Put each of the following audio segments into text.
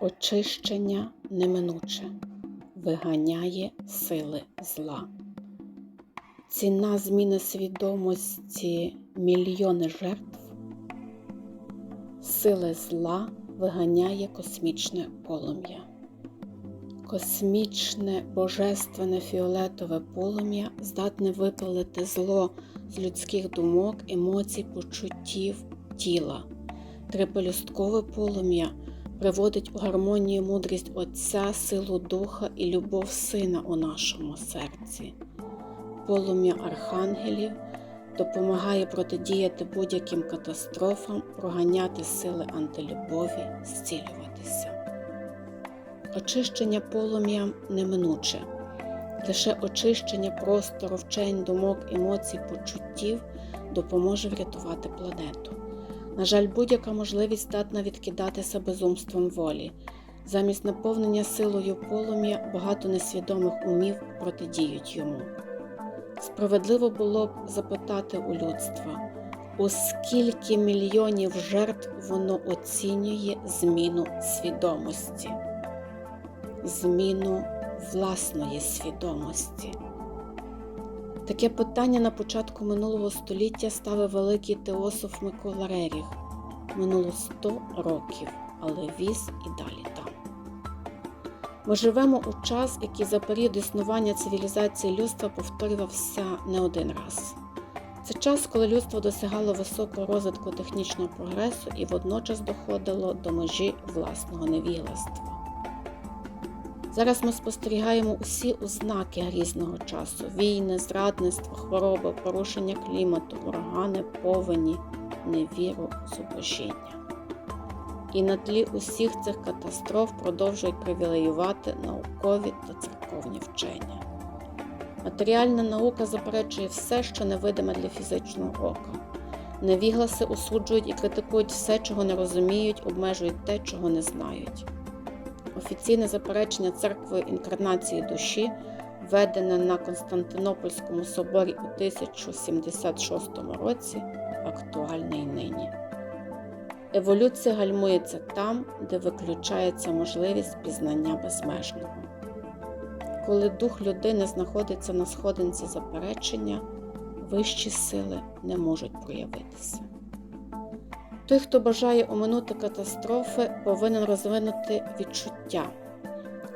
Очищення неминуче виганяє сили зла. Ціна зміни свідомості мільйони жертв. Сили зла виганяє космічне полум'я. Космічне божественне фіолетове полум'я здатне випалити зло з людських думок, емоцій, почуттів, тіла. Трипелюсткове полум'я приводить у гармонію мудрість Отця, силу Духа і любов Сина у нашому серці. Полум'я архангелів допомагає протидіяти будь-яким катастрофам, проганяти сили антилюбові, зцілюватися. Очищення полум'я неминуче. Лише очищення простору, вчень, думок, емоцій, почуттів допоможе врятувати планету. На жаль, будь-яка можливість здатна відкидатися безумством волі. Замість наповнення силою полум'я багато несвідомих умів протидіють йому. Справедливо було б запитати у людства, у скільки мільйонів жертв воно оцінює зміну свідомості, зміну власної свідомості. Таке питання на початку минулого століття ставив великий теософ Микола Реріх. Минуло 100 років, але віз і далі там. Ми живемо у час, який за період існування цивілізації людства повторювався не один раз. Це час, коли людство досягало високого розвитку технічного прогресу і водночас доходило до межі власного невігластва. Зараз ми спостерігаємо усі ознаки грізного часу: війни, зрадництво, хвороби, порушення клімату, урагани, повені, невіру, зубожіння. І на тлі усіх цих катастроф продовжують привілеювати наукові та церковні вчення. Матеріальна наука заперечує все, що невидиме для фізичного ока. Невігласи осуджують і критикують все, чого не розуміють, обмежують те, чого не знають. Офіційне заперечення церкви інкарнації душі, введене на Константинопольському соборі у 1076 році, актуальне й нині. Еволюція гальмується там, де виключається можливість пізнання безмежного. Коли дух людини знаходиться на сходинці заперечення, вищі сили не можуть проявитися. Той, хто бажає оминути катастрофи, повинен розвинути відчуття.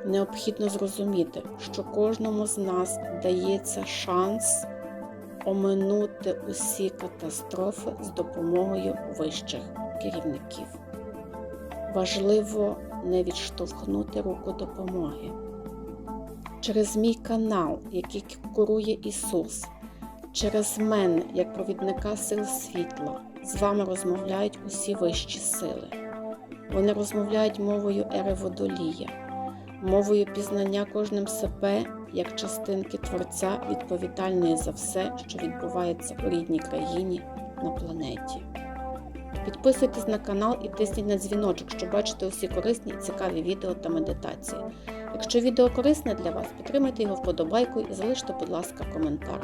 Необхідно зрозуміти, що кожному з нас дається шанс оминути усі катастрофи з допомогою вищих керівників. Важливо не відштовхнути руку допомоги. Через мій канал, який курує Ісус, через мене, як провідника сил світла, з вами розмовляють усі вищі сили. Вони розмовляють мовою ери водолія, мовою пізнання кожним себе як частинки Творця, відповідальної за все, що відбувається у рідній країні на планеті. Підписуйтесь на канал і тисніть на дзвіночок, щоб бачити усі корисні і цікаві відео та медитації. Якщо відео корисне для вас, підтримайте його вподобайкою і залиште, будь ласка, коментар.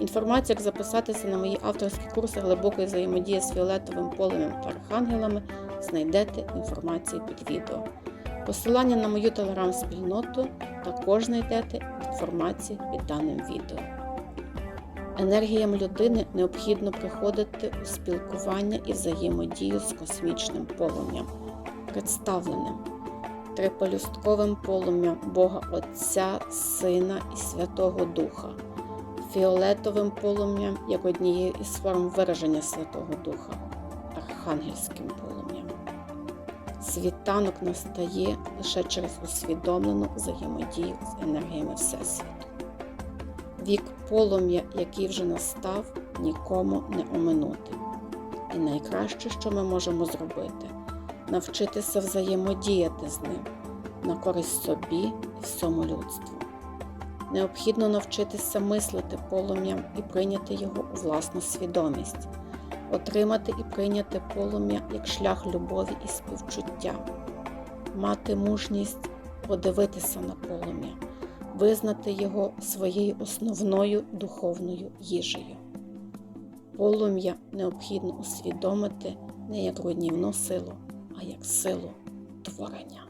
Інформацію, як записатися на мої авторські курси глибокої взаємодії з фіолетовим полемем та архангелами, знайдете інформацію під відео. Посилання на мою телеграм-спільноту також знайдете в інформації під даним відео. Енергіям людини необхідно приходити у спілкування і взаємодію з космічним полум'ям, представленим трипелюстковим полум'ям Бога Отця, Сина і Святого Духа, фіолетовим полум'ям як однією із форм вираження Святого Духа, архангельським полум'ям. Світанок настає лише через усвідомлену взаємодію з енергіями Всесвіту. Вік полум'я, який вже настав, нікому не оминути. І найкраще, що ми можемо зробити, навчитися взаємодіяти з ним на користь собі і всьому людству. Необхідно навчитися мислити полум'ям і прийняти його у власну свідомість, отримати і прийняти полум'я як шлях любові і співчуття, мати мужність подивитися на полум'я визнати його своєю основною духовною їжею. Полум'я необхідно усвідомити не як руйнівну силу, а як силу творення.